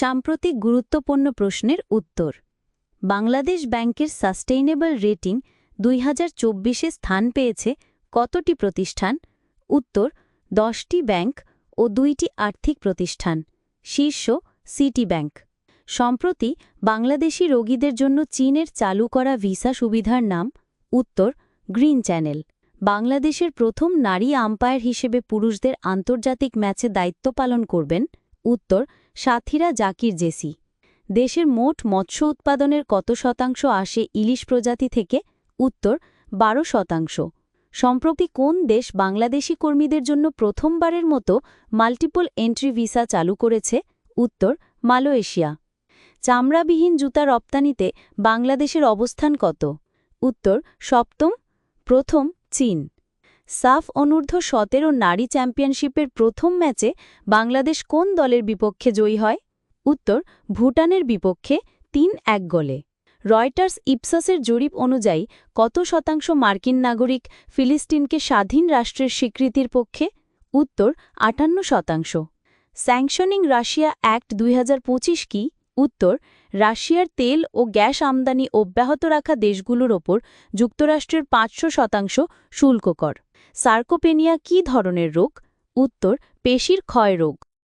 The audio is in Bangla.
সাম্প্রতিক গুরুত্বপূর্ণ প্রশ্নের উত্তর। বাংলাদেশ ব্যাংকের সাস্টেইনেবল রেটিং দুই হাজার চব্বিশে স্থান পেয়েছে কতটি প্রতিষ্ঠান? উত্তর, দশটি ব্যাংক ও দুইটি আর্থিক প্রতিষ্ঠান, শীর্ষ সিটি ব্যাংক। সম্প্রতি বাংলাদেশি রোগীদের জন্য চীনের চালু করা ভিসা সুবিধার নাম, উত্তর, গ্রিন চ্যানেল। বাংলাদেশের প্রথম নারী আম্পায়ার হিসেবে পুরুষদের আন্তর্জাতিক ম্যাচে দায়িত্ব পালন করবেন উত্তর, সাথীরা জাকির জেসি। দেশের মোট মৎস্য উৎপাদনের কত শতাংশ আসে ইলিশ প্রজাতি থেকে? উত্তর, বারো শতাংশ। সম্প্রতি কোন দেশ বাংলাদেশি কর্মীদের জন্য প্রথমবারের মতো মাল্টিপল এন্ট্রি ভিসা চালু করেছে? উত্তর, মালয়েশিয়া। চামড়াবিহীন জুতা রপ্তানিতে বাংলাদেশের অবস্থান কত? উত্তর, সপ্তম, প্রথম, চীন। সাফ অনূর্ধ্ব সতেরো নারী চ্যাম্পিয়নশিপের প্রথম ম্যাচে বাংলাদেশ কোন দলের বিপক্ষে জয়ী হয়? উত্তর, ভুটানের বিপক্ষে তিন এক গোলে। রয়টার্স ইপসাসের জরিপ অনুযায়ী কত শতাংশ মার্কিন নাগরিক ফিলিস্তিনকে স্বাধীন রাষ্ট্রের স্বীকৃতির পক্ষে? উত্তর, আটান্ন শতাংশ। স্যাংশনিং রাশিয়া অ্যাক্ট দুই হাজার পঁচিশ কি? উত্তর, রাশিয়ার তেল ও গ্যাস আমদানি অব্যাহত রাখা দেশগুলোর ওপর যুক্তরাষ্ট্রের পাঁচশো শতাংশ শুল্ককর। সার্কোপেনিয়া কী ধরনের রোগ? উত্তর, পেশির ক্ষয় রোগ।